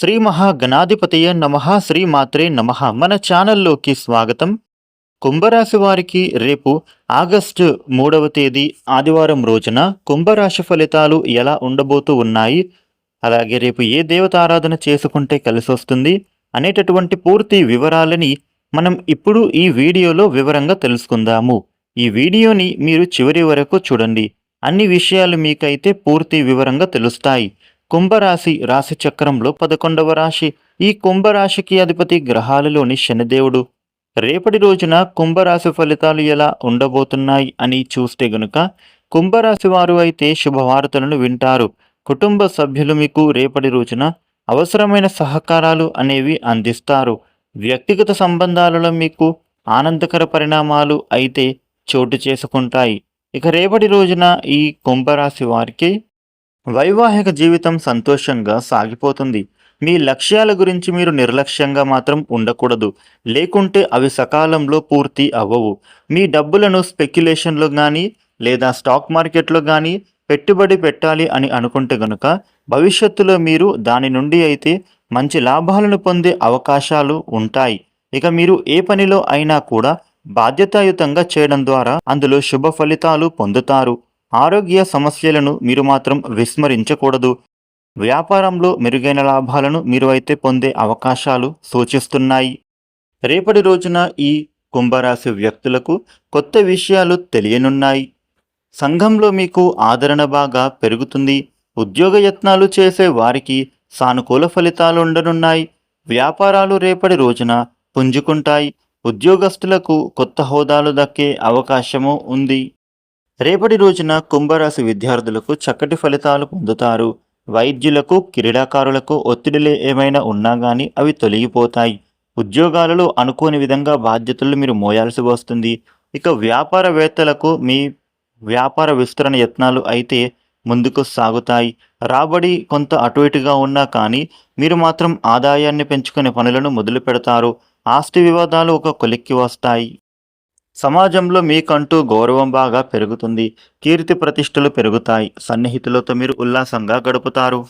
శ్రీ మహాగణాధిపతయ నమ శ్రీ మాత్రే నమ. మన ఛానల్లోకి స్వాగతం. కుంభరాశి వారికి రేపు ఆగస్టు మూడవ తేదీ ఆదివారం రోజున కుంభరాశి ఫలితాలు ఎలా ఉండబోతూ ఉన్నాయి? అలాగే రేపు ఏ దేవత ఆరాధన చేసుకుంటే కలిసొస్తుంది? అనేటటువంటి పూర్తి వివరాలని మనం ఇప్పుడు ఈ వీడియోలో వివరంగా తెలుసుకుందాము. ఈ వీడియోని మీరు చివరి వరకు చూడండి. అన్ని విషయాలు మీకైతే పూర్తి వివరంగా తెలుస్తాయి. కుంభరాశి రాశి చక్రంలో పదకొండవ రాశి. ఈ కుంభరాశికి అధిపతి గ్రహాలలోని శనిదేవుడు. రేపటి రోజున కుంభరాశి ఫలితాలు ఎలా ఉండబోతున్నాయి అని చూస్తే గనుక కుంభరాశి వారు అయితే శుభవార్తలను వింటారు. కుటుంబ సభ్యులు మీకు రేపటి రోజున అవసరమైన సహకారాలు అనేవి అందిస్తారు. వ్యక్తిగత సంబంధాలలో మీకు ఆనందకర పరిణామాలు అయితే చోటు చేసుకుంటాయి. ఇక రేపటి రోజున ఈ కుంభరాశి వారికి వైవాహిక జీవితం సంతోషంగా సాగిపోతుంది. మీ లక్ష్యాల గురించి మీరు నిర్లక్ష్యంగా మాత్రం ఉండకూడదు. లేకుంటే అవి సకాలంలో పూర్తి అవ్వవు. మీ డబ్బులను స్పెక్యులేషన్లో కానీ లేదా స్టాక్ మార్కెట్లో కానీ పెట్టుబడి పెట్టాలి అని అనుకుంటే గనుక భవిష్యత్తులో మీరు దాని నుండి అయితే మంచి లాభాలను పొందే అవకాశాలు ఉంటాయి. ఇక మీరు ఏ పనిలో అయినా కూడా బాధ్యతాయుతంగా చేయడం ద్వారా అందులో శుభ ఫలితాలు పొందుతారు. ఆరోగ్య సమస్యలను మీరు మాత్రం విస్మరించకూడదు. వ్యాపారంలో మెరుగైన లాభాలను మీరు అయితే పొందే అవకాశాలు సూచిస్తున్నాయి. రేపటి రోజున ఈ కుంభరాశి వ్యక్తులకు కొత్త విషయాలు తెలియనున్నాయి. సంఘంలో మీకు ఆదరణ బాగా పెరుగుతుంది. ఉద్యోగ యత్నాలు చేసే వారికి సానుకూల ఫలితాలు ఉండనున్నాయి. వ్యాపారాలు రేపటి రోజున పుంజుకుంటాయి. ఉద్యోగస్తులకు కొత్త హోదాలు దక్కే అవకాశము ఉంది. రేపటి రోజున కుంభరాశి విద్యార్థులకు చక్కటి ఫలితాలు పొందుతారు. వైద్యులకు క్రీడాకారులకు ఒత్తిడిలే ఏమైనా ఉన్నా కానీ అవి తొలగిపోతాయి. ఉద్యోగాలలో అనుకోని విధంగా బాధ్యతలు మీరు మోయాల్సి వస్తుంది. ఇక వ్యాపారవేత్తలకు మీ వ్యాపార విస్తరణ యత్నాలు అయితే ముందుకు సాగుతాయి. రాబడి కొంత అటు ఇటుగా ఉన్నా కానీ మీరు మాత్రం ఆదాయాన్ని పెంచుకునే పనులను మొదలు పెడతారు ఆస్తి వివాదాలు ఒక కొలిక్కి వస్తాయి. సమాజంలో మీకంటూ గౌరవం బాగా పెరుగుతుంది కీర్తి ప్రతిష్టలు పెరుగుతాయి సన్నిహితులతో మీరు ఉల్లాసంగా గడుపుతారు.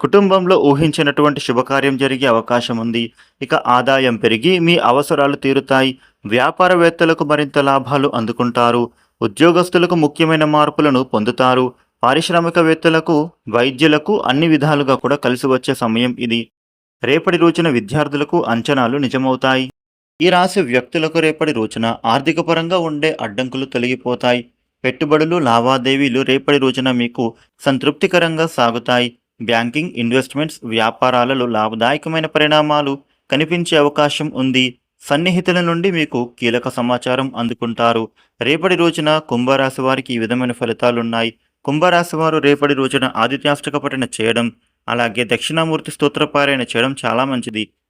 కుటుంబంలో ఊహించినటువంటి శుభకార్యం జరిగే అవకాశం ఉంది ఇక ఆదాయం పెరిగి మీ అవసరాలు తీరుతాయి వ్యాపారవేత్తలకు మరింత లాభాలు అందుకుంటారు ఉద్యోగస్తులకు ముఖ్యమైన మార్పులను పొందుతారు పారిశ్రామికవేత్తలకు వైద్యులకు అన్ని విధాలుగా కూడా కలిసి వచ్చే సమయం ఇది. రేపటి రోజున విద్యార్థులకు అంచనాలు నిజమవుతాయి. ఈ రాశి వ్యక్తులకు రేపటి రోజున ఆర్థిక పరంగా ఉండే అడ్డంకులు తొలగిపోతాయి. పెట్టుబడులు లావాదేవీలు రేపటి రోజున మీకు సంతృప్తికరంగా సాగుతాయి. బ్యాంకింగ్ ఇన్వెస్ట్మెంట్స్ వ్యాపారాలలో లాభదాయకమైన పరిణామాలు కనిపించే అవకాశం ఉంది. సన్నిహితుల నుండి మీకు కీలక సమాచారం అందుకుంటారు. రేపటి రోజున కుంభరాశి వారికి ఈ విధమైన ఫలితాలున్నాయి. కుంభరాశి వారు రేపటి రోజున ఆదిత్యాష్టక పఠన చేయడం అలాగే దక్షిణామూర్తి స్తోత్రపారాయణ చేయడం చాలా మంచిది.